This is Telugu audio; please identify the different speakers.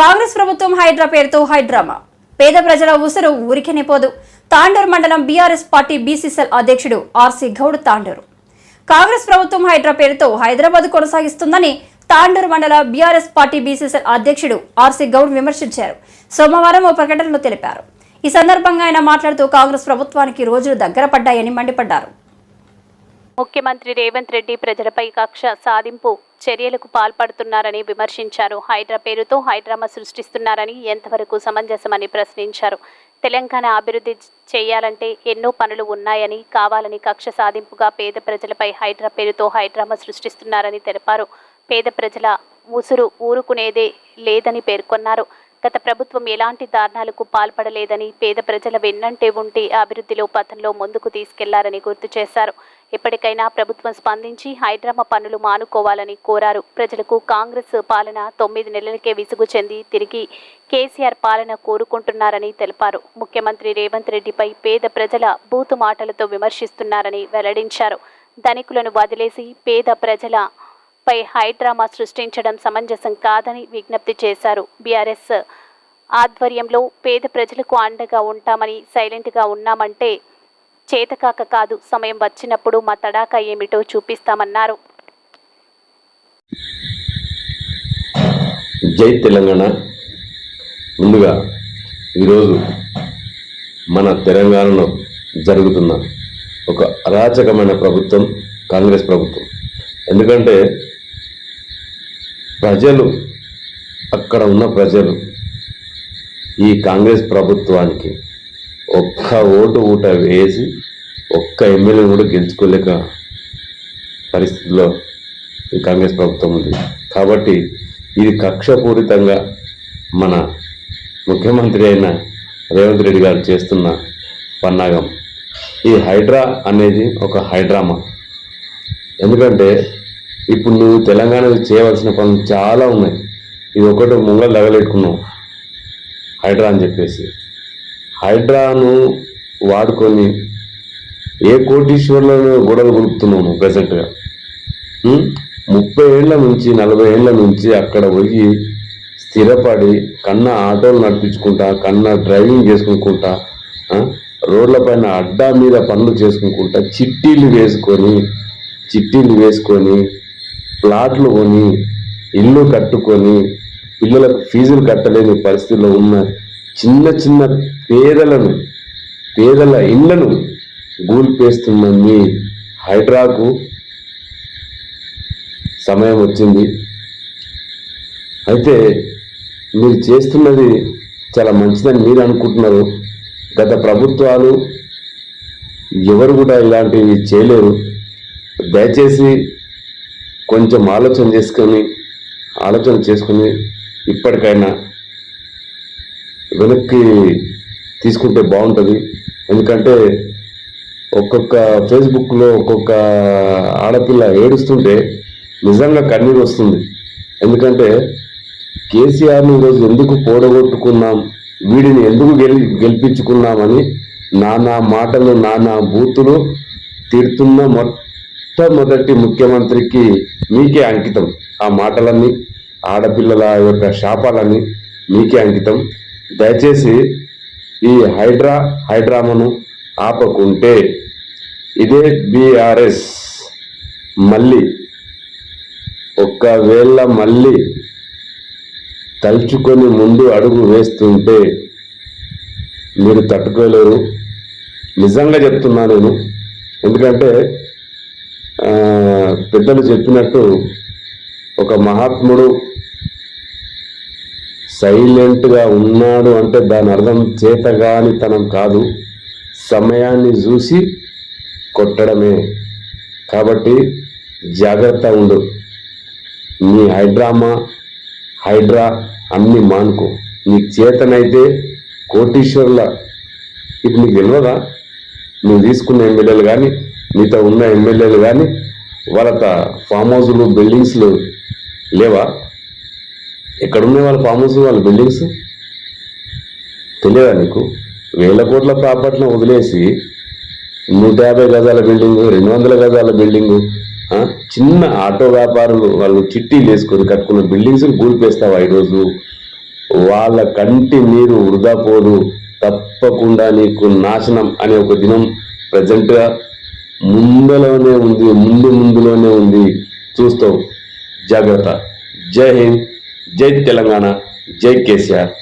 Speaker 1: కాంగ్రెస్ ప్రభుత్వం హైడ్రా పేరుతో హైడ్రామా. పేద ప్రజల ఉసురు ఊరికనే పోదు. తాండూరు మండలం బీఆర్ఎస్ పార్టీ బీసీసీఎల్ అధ్యక్షుడు ఆర్సీ గౌడ్ తాండూరు. కాంగ్రెస్ ప్రభుత్వం హైడ్రా పేరుతో హైదరాబాద్ కొనసాగిస్తుందని తాండూరు మండల బీఆర్ఎస్ పార్టీ బీసీసీఎల్ అధ్యక్షుడు ఆర్సీ గౌడ్ విమర్శించారు. సోమవారం ఓ ప్రకటనలో తెలిపారు. ఈ సందర్భంగా ఆయన మాట్లాడుతూ కాంగ్రెస్ ప్రభుత్వానికి రోజులు దగ్గర పడ్డాయని మండిపడ్డారు.
Speaker 2: ముఖ్యమంత్రి రేవంత్ రెడ్డి ప్రజలపై కక్ష సాధింపు చర్యలకు పాల్పడుతున్నారని విమర్శించారు. హైడ్రా పేరుతో హైడ్రామా సృష్టిస్తున్నారని ఎంతవరకు సమంజసమని ప్రశ్నించారు. తెలంగాణ అభివృద్ధి చేయాలంటే ఎన్నో పనులు ఉన్నాయని కావాలని కక్ష సాధింపుగా పేద ప్రజలపై హైడ్రా పేరుతో హైడ్రామా సృష్టిస్తున్నారని తెలిపారు. పేద ప్రజల ఉసురు ఊరుకునేదే లేదని పేర్కొన్నారు. గత ప్రభుత్వం ఎలాంటి దారుణాలకు పాల్పడలేదని పేద ప్రజల వెన్నంటే ఉంటే అభివృద్ధిలో పథంలో ముందుకు తీసుకెళ్ళారని గుర్తు చేశారు. ఇప్పటికైనా ప్రభుత్వం స్పందించి హైడ్రామా పనులు మానుకోవాలని కోరారు. ప్రజలకు కాంగ్రెస్ పాలన తొమ్మిది నెలలకే విసుగు చెంది తిరిగి కేసీఆర్ పాలన కోరుకుంటున్నారని తెలిపారు. ముఖ్యమంత్రి రేవంత్ రెడ్డిపై పేద ప్రజల బూతు మాటలతో విమర్శిస్తున్నారని వెల్లడించారు. ధనికులను వదిలేసి పేద ప్రజల పై హైడ్రామా సృష్టించడం సమంజసం కాదని విజ్ఞప్తి చేశారు. బీఆర్ఎస్ ఆధ్వర్యంలో పేద ప్రజలకు అండగా ఉంటామని సైలెంట్గా ఉన్నామంటే చేతకాక కాదు సమయం వచ్చినప్పుడు మా తడాక ఏమిటో చూపిస్తామన్నారు.
Speaker 3: జై తెలంగాణ. ముందుగా ఈరోజు మన తెలంగాణలో జరుగుతున్న ఒక అరాచకమైన ప్రభుత్వం కాంగ్రెస్ ప్రభుత్వం. ఎందుకంటే ప్రజలు అక్కడ ఉన్న ప్రజలు ఈ కాంగ్రెస్ ప్రభుత్వానికి ఒక్క ఓటు ఊట వేసి ఒక్క ఎమ్మెల్యే కూడా గెలుచుకోలేక పరిస్థితిలో ఈ కాంగ్రెస్ ప్రభుత్వం ఉంది. కాబట్టి ఇది కక్షపూరితంగా మన ముఖ్యమంత్రి అయిన రేవంత్ రెడ్డి గారు చేస్తున్న పన్నాగం. ఈ హైడ్రా అనేది ఒక హైడ్రామా. ఎందుకంటే ఇప్పుడు నువ్వు తెలంగాణలో చేయవలసిన పనులు చాలా ఉన్నాయి. ఇది ఒకటి ముంగలు లగలెట్టుకున్నావు. హైడ్రా అని చెప్పేసి. హైడ్రాను వాడుకొని ఏ కోటీశ్వర్లను గొడవలు కొలుపుతున్నాము ప్రజెంట్గా ముప్పై ఏళ్ళ నుంచి నలభై ఏళ్ళ నుంచి అక్కడ పోయి స్థిరపడి కన్న ఆటోలు నడిపించుకుంటా కన్న డ్రైవింగ్ చేసుకుంటా రోడ్లపైన అడ్డా మీద పనులు చేసుకుంటా చిట్టీలు వేసుకొని చిట్టీలు వేసుకొని ప్లాట్లు కొని ఇల్లు కట్టుకొని పిల్లలకు ఫీజులు కట్టలేని పరిస్థితిలో ఉన్న చిన్న చిన్న పేదలను పేదల ఇళ్ళను గూల్పేస్తున్న మీ హైడ్రాకు సమయం వచ్చింది. అయితే మీరు చేస్తున్నది చాలా మంచిదని మీరు అనుకుంటున్నారు. గత ప్రభుత్వాలు ఎవరు కూడా ఇలాంటివి చేయలేరు. దయచేసి కొంచెం ఆలోచన చేసుకొని ఆలోచన చేసుకుని ఇప్పటికైనా వెనక్కి తీసుకుంటే బాగుంటుంది. ఎందుకంటే ఒక్కొక్క ఫేస్బుక్లో ఒక్కొక్క ఆడపిల్ల ఏడుస్తుంటే నిజంగా కన్నీరు వస్తుంది. ఎందుకంటే కేసీఆర్ని ఈరోజు ఎందుకు పోడగొట్టుకున్నాం? వీడిని ఎందుకు గెలి గెలిపించుకున్నామని నానా మాటలు నానా బూతులు తిడుతున్న మొట్టమొదటి ముఖ్యమంత్రికి మీకే అంకితం. ఆ మాటలన్నీ ఆడపిల్లల యొక్క శాపాలన్నీ మీకే అంకితం. దయచేసి ఈ హైడ్రా హైడ్రామాను ఆపకుంటే ఇదే బీఆర్ఎస్ మళ్ళీ ఒకవేళ మళ్ళీ తలుచుకొని ముందు అడుగు వేస్తుంటే మీరు తట్టుకోలేరు. నిజంగా చెప్తున్నా నేను. ఎందుకంటే పెద్దలు చెప్పినట్టు ఒక మహాత్ముడు సైలెంట్గా ఉన్నాడు అంటే దాని అర్థం చేతగానితనం కాదు. సమయాన్ని చూసి కొట్టడమే. కాబట్టి జాగ్రత్త ఉండు. నీ హైడ్రామా హైడ్రా అన్ని మానుకో. నీకు చేతనైతే కోటీశ్వరుల ఇది నీకు తెలియదా నువ్వు తీసుకున్న ఎమ్మెల్యేలు కానీ నీతో ఉన్న ఎమ్మెల్యేలు కానీ వాళ్ళ ఫామ్ హౌజులు బిల్డింగ్స్లు లేవా? ఎక్కడున్నాయి వాళ్ళ ఫామ్ హౌస్ వాళ్ళ బిల్డింగ్స్? తెలియదా నీకు? వేల కోట్ల ప్రాపర్టీని వదిలేసి నూట యాభై గజాల బిల్డింగ్ రెండు వందల గజాల బిల్డింగ్ చిన్న ఆటో వ్యాపారులు వాళ్ళు చిట్టీలు వేసుకొని కట్టుకున్న బిల్డింగ్స్ కూల్పేస్తావా ఈరోజు? వాళ్ళ కంటి నీరు వృధా పోదు. తప్పకుండా నీకు నాశనం అనే ఒక దినం ప్రజెంట్గా ముందులోనే ఉంది ముందు ముందులోనే ఉంది. చూస్తావు. జాగ్రత్త. జై హింద్. జై తెలంగాణ జై కేసీఆర్.